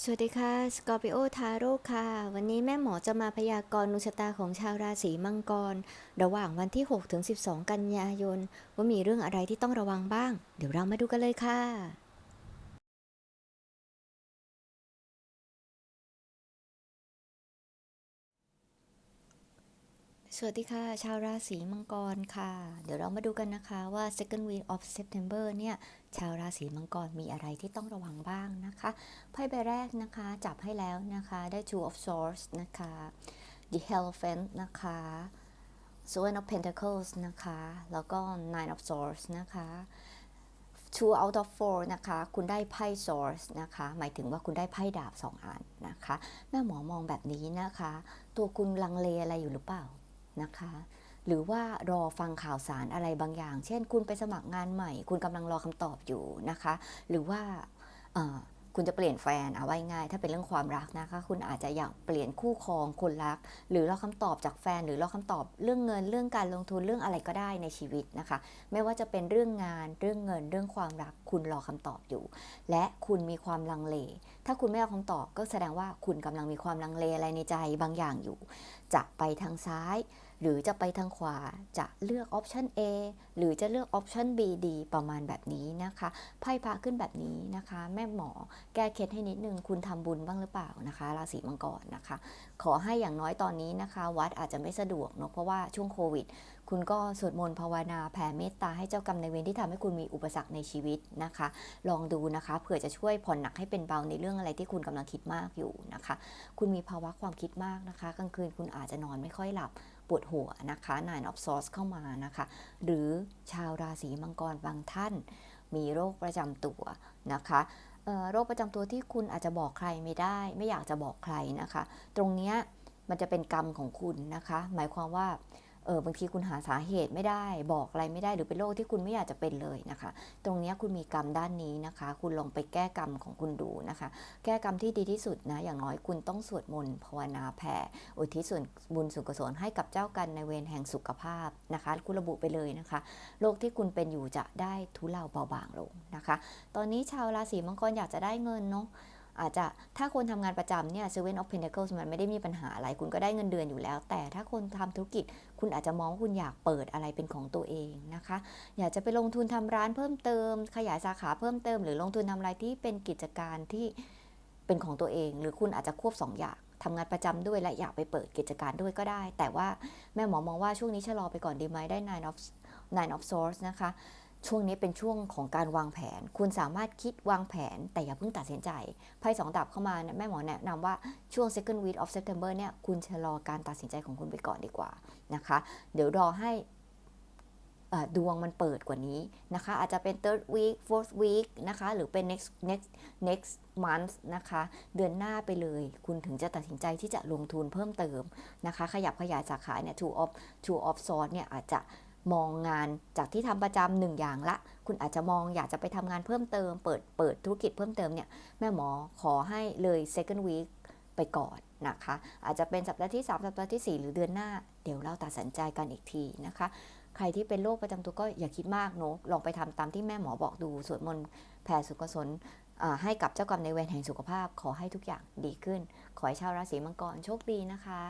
สวัสดีค่ะสกอร์ปิโอทาโร่ค่ะ วันนี้แม่หมอจะมาพยากรณ์ดวงชะตาของชาวราศีมังกร ระหว่างวันที่ 6 ถึง 12 กันยายน ว่ามีเรื่องอะไรที่ต้องระวังบ้าง เดี๋ยวเรามาดูกันเลยค่ะ สวัสดีค่ะ ชาวราศีมังกรค่ะ เดี๋ยวเรามาดูกันนะคะว่า second week of September เนี่ย ชาวราศีมังกรมีอะไรที่ต้องระวังบ้างนะคะไพ่ใบแรกนะคะจับให้แล้วนะคะได้ two of swords นะคะ the hierophant นะคะ seven of pentacles นะคะ แล้วก็ nine of swords นะคะ two out of four นะคะ คุณได้ไพ่ swords นะคะ หมายถึงว่าคุณได้ไพ่ดาบสองอันนะคะ แม่หมอมองแบบนี้นะคะ ตัวคุณลังเลอะไรอยู่หรือเปล่า นะคะ หรือว่ารอฟังข่าวสารอะไรบางอย่าง เช่น คุณไปสมัครงานใหม่ คุณกำลังรอคำตอบอยู่นะคะ หรือว่าอ่อ คุณจะเปลี่ยนแฟนเอาไว้ง่าย ถ้าเป็นเรื่องความรักนะคะคุณอาจจะอยากเปลี่ยนคู่ครองคนรัก หรือรอคำตอบจากแฟน หรือรอคำตอบเรื่องเงินเรื่องการลงทุนเรื่องอะไรก็ได้ในชีวิตนะคะ ไม่ว่าจะเป็นเรื่องงานเรื่องเงินเรื่องความรัก คุณรอคำตอบอยู่ และคุณมีความลังเล ถ้าคุณไม่เอาคำตอบก็แสดงว่าคุณกำลังมีความลังเลอะไรในใจบางอย่างอยู่ จะไปทางซ้าย หรือจะไปทางขวาจะเลือกออปชัน A หรือจะเลือกออปชัน B ดีประมาณแบบนี้นะคะไพ่พระขึ้นแบบนี้นะคะ แม่หมอแก้เคล็ดให้นิดนึงคุณทำบุญบ้างหรือเปล่านะคะราศีมังกรนะคะ ขอให้อย่างน้อยตอนนี้นะคะ วัดอาจจะไม่สะดวกเนาะเพราะว่าช่วงโควิดคุณก็สวดมนต์ภาวนาแผ่เมตตาให้เจ้ากรรมในเวรที่ทำให้คุณมีอุปสรรคในชีวิตนะคะ ลองดูนะคะเผื่อจะช่วยผ่อนหนักให้เป็นเบาในเรื่องอะไรที่คุณกำลังคิดมากอยู่นะคะ คุณมีภาวะความคิดมากนะคะ กลางคืนคุณอาจจะนอนไม่ค่อยหลับปวดหัวนะคะ Nine of Swords เข้ามานะคะ หรือชาวราศีมังกรบางท่าน มีโรคประจำตัวนะคะโรคประจำตัวที่คุณอาจจะบอกใครไม่ได้ ไม่อยากจะบอกใครนะคะ ตรงเนี้ยมันจะเป็นกรรมของคุณนะคะ หมายความว่า เออบางทีคุณหาสาเหตุไม่ได้ บอกอะไรไม่ได้หรือเป็นโรคที่คุณไม่อยากจะเป็นเลยนะคะ ตรงนี้คุณมีกรรมด้านนี้นะคะ คุณลองไปแก้กรรมของคุณดูนะคะ แก้กรรมที่ดีที่สุดนะอย่างน้อยคุณต้องสวดมนต์ภาวนาแผ่อุทิศส่วนบุญส่วนกุศลให้กับเจ้ากรรมในเวรแห่งสุขภาพนะคะ คุณระบุไปเลยนะคะโรคที่คุณเป็นอยู่จะได้ทุเลาเบาบางลงนะคะ ตอนนี้ชาวราศีมังกรอยากจะได้เงินเนาะ อาจจะถ้าคนทำงานประจำเนี่ย Seven of Pentacles มันไม่ได้มีปัญหาอะไร คุณก็ได้เงินเดือนอยู่แล้ว แต่ถ้าคนทำธุรกิจ คุณอาจจะมองว่าคุณอยากเปิดอะไรเป็นของตัวเองนะคะ อยากจะไปลงทุนทำร้านเพิ่มเติม ขยายสาขาเพิ่มเติม หรือลงทุนทำอะไรที่เป็นกิจการที่เป็นของตัวเอง หรือคุณอาจจะควบสองอย่างทำงานประจำด้วยและอยากไปเปิดกิจการด้วยก็ได้ แต่ว่าแม่หมอมองว่าช่วงนี้ชะลอไปก่อนดีไหมได้ Nine of Nine of Swords นะคะ ช่วงนี้เป็นช่วงของการวางแผน คุณสามารถคิดวางแผน แต่อย่าเพิ่งตัดสินใจไพ่สองดาบเข้ามาเนี่ยแม่หมอแนะนำว่าช่วง second week of September เนี่ยคุณชะลอการตัดสินใจของคุณไปก่อนดีกว่านะคะ เดี๋ยวรอให้ดวงมันเปิดกว่านี้นะคะ อาจจะเป็น third week fourth week นะคะ หรือเป็น next next next month นะคะ เดือนหน้าไปเลย คุณถึงจะตัดสินใจที่จะลงทุนเพิ่มเติมนะคะ ขยับขยายสาขาเนี่ย two of two of swords เนี่ยอาจจะ มองงานจากที่ทำประจำหนึ่งอย่างละ คุณอาจจะมองอยากจะไปทำงานเพิ่มเติม เปิดเปิดธุรกิจเพิ่มเติมเนี่ยแม่หมอขอให้เลย second week ไปก่อนนะคะ อาจจะเป็นสัปดาห์ที่ 3 สัปดาห์ที่ 4 หรือเดือนหน้า เดี๋ยวเราตัดสินใจกันอีกทีนะคะ ใครที่เป็นโรคประจำตัวก็อย่าคิดมากเนอะลองไปทำตามที่แม่หมอบอกดูสวดมนต์แผ่สุขสนให้กับเจ้ากรรมในเวรแห่งสุขภาพ ขอให้ทุกอย่างดีขึ้น ขอให้ชาวราศีมังกรโชคดีนะคะ